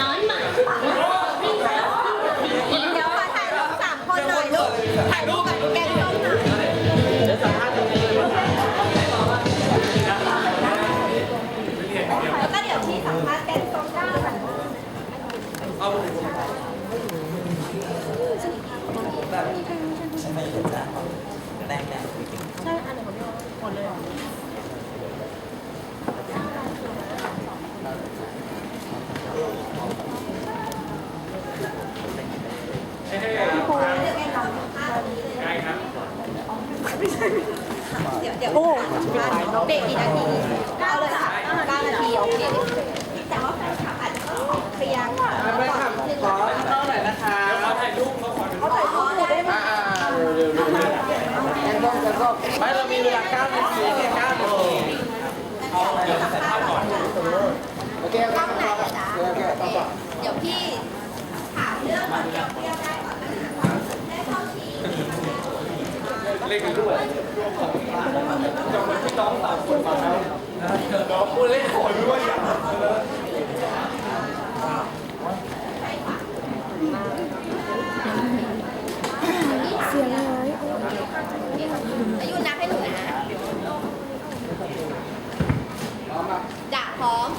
น้อยหมาเดี๋ยวขอถ่ายรูปสามคนหน่อยลูกถ่ายรูปกับแกงส้มหน่อยแล้วก็เดี๋ยวที่สัมภาษณ์แกงส้มได้ค่ะเดี๋ย วเดี๋ยวเด็กกี่นาทีเอาเลยค่ะเก้านาทีโอเคแต่ว่าแฟนคลับอาจจะต้องเคลียร์ก่อนแฟนคลับขอเท่าไหร่นะคะเขาถ่ายรูปเขาขอเขาถ่ายรูปได้ไหมไม่เรามีเวลา9นาทีแค่9นาที โอเค กล้องไหนเลยนะโอเคเดี๋ยวพี่ถามเรื่องคนเดียวเที่ยวได้ก่อนนะคะได้เข้าที เล่นกันด้วยจำเป็นพี่น้องสามคนมาแล้วน้องพูดเล่นโหดด้วยอะอายุนับให้หนูนะจ่าพร้อม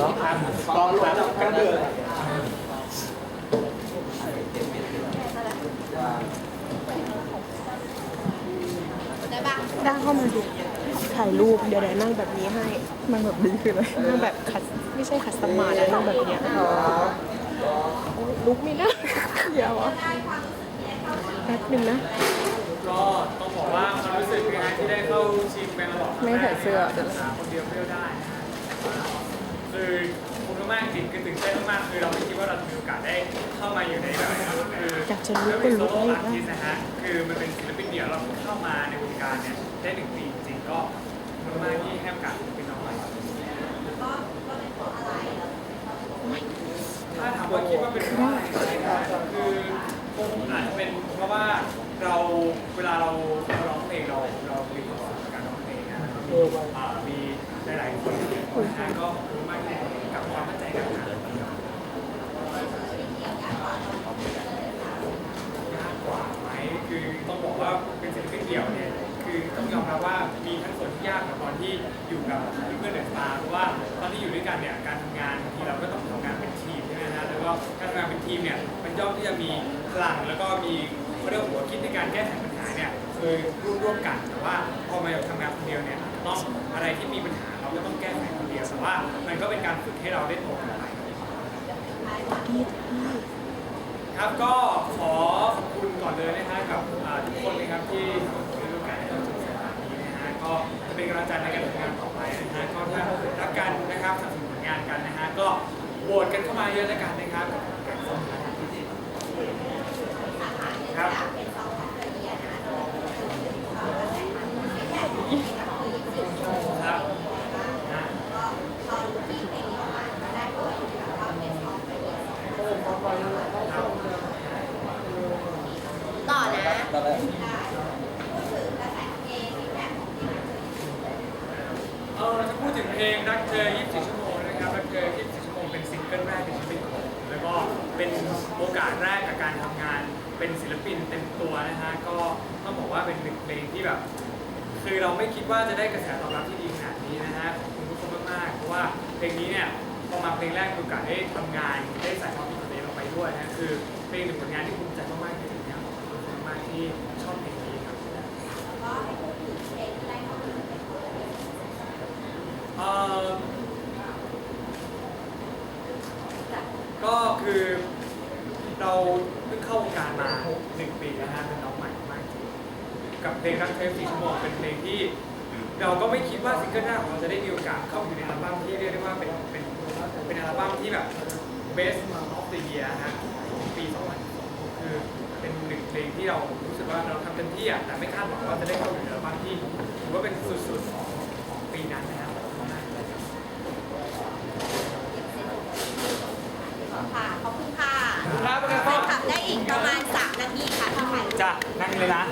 น้องอันกองหลังกันเดือด ได้ปะด้าเข้ามาดูถ่ายรูปเดี๋ยวเดี๋ยวนั่งแบบนี้ให้ มันแบบดีคืออะไรนั่งแบบคัสไม่ใช่คัสตอมมาแล้วนั่งแบบเนี้ยโอ๊ยลุกไม่ได้เดี๋ยวอะแป๊บหนึงนะ ก็ต้องบอกว่าความรู้สึกเป็นไงที่ได้เข้าชิงเป็นระดับไม่ใส่เสื้อเดี๋ยวหาคนเดียวเปรี้ยวได้นะคือคุณมากๆจริงคือตื่นเต้นมากๆคือเราไม่คิดว่าเราจะมีโอกาสได้เข้ามาอยู่ในแบบนี้คืออยากจะลุกก็ลุกโซไม่โล่ได้ อาร์ติสนะฮะคือมันเป็นศิลปินเดี่ยวเราเข้ามาในวงการเนี่ย ได้หนึ่งปีจริงๆก็มากที่ให้โอกาสเป็นน้องใหม่ถ้าถามว่าคิดว่าเป็นเพราะอะไรนะคือคงอาจจะเป็นเพราะว่าเราเวลาเราเราร้องเพลงเราเรามีความสุขกับการร้องเพลงนะมีอ่ามีหลายๆคนที่คนทางก็ขอบคุณมากที่กับความมั่นใจกับงาน ยากกว่าไหมคือต้องบอกว่าเป็นศิลปินเดี่ยวเนี่ย ต้องยอมรับว่ามีทั้งส่วนที่ยากกับตอนที่อยู่กับเพื่อนเดอะสตาร์เพราะว่าตอนที่อยู่ด้วยกันเนี่ยการทำงานบางทีเราก็ต้องทำงานเป็นทีมใช่ไหมฮะแล้วก็การทำงานเป็นทีมเนี่ยมันย่อมที่จะมีพลังแล้วก็มีเขาเรียกว่าหัวคิดในการแก้ไขปัญหาเนี่ยคือร่วมร่วมกันแต่ว่าพอมาทำงานคนเดียวเนี่ยต้องอะไรที่มีปัญหาเราก็ต้องแก้ไขคนเดียวแต่ว่ามันก็เป็นการฝึกให้เราได้โตขึ้นไปครับก็ขอขอบคุณก่อนเลยนะฮะกับทุกคนเลยครับที่ ก็จะเป็นกำลังใจในการทำงานต่อไปนะฮะก็ถ้ารักกันนะครับสนับสนุนผลงานกันนะฮะก็โหวตกันเข้ามาเยอะแล้วกันนะครับกับการส่งครับครับนะต่อนะ เออจะพูด ถึงเพลงรักเธอ 24 ชั่วโมงนะครับรักเธอ 24 ชั่วโมงเป็นซิงเกิลแรกในชีวิตผมแล้วก็เป็นโอกาสแรกกับการทำงาน เป็นศิลปินเต็มตัวนะฮะก็ต้องบอกว่าเป็นหนึ่งเพลงที่แบบ คือเราไม่คิดว่าจะได้กระแสตอบรับที่ดีขนาดนี้นะฮะขอบคุณทุกคนมากๆเพราะว่าเพลงนี้เนี่ยพอมาเพลงแรกมีโอกาสได้ทำงานได้ใส่ความคิดของตัวเองลงไปด้วยนะคือเพลงหนึ่งผลงานที่ภูมิใจมากๆจริงๆนะขอบคุณมากๆที่ชอบเพลงนี้ครับ เอ่อก็ คือเราเพิ่งเข้าวงการมาหนึ่งปีแล้วฮะเป็นน้องใหม่มากจริงกับเพลงรักเทปสี่ชั่วโมงเป็นเพลงที่ เราก็ไม่คิดว่าซิงเกิลแรกของเราจะได้มีโอกาสเข้าอยู่ในอัลบั้มที่เรียกได้ว่าเป็นเป็นเป็นอัลบั้มที่แบบ best of the year ฮะของปี2012คือเป็นหนึ่งเพลงที่เรารู้สึกว่าเราทำเต็มที่อะแต่ไม่คาดหวังว่าจะได้เข้าอยู่ในอัลบั้มที่ถือว่าเป็นสุดๆของของปีนั้นนะครับ จะนั่งเลยนะ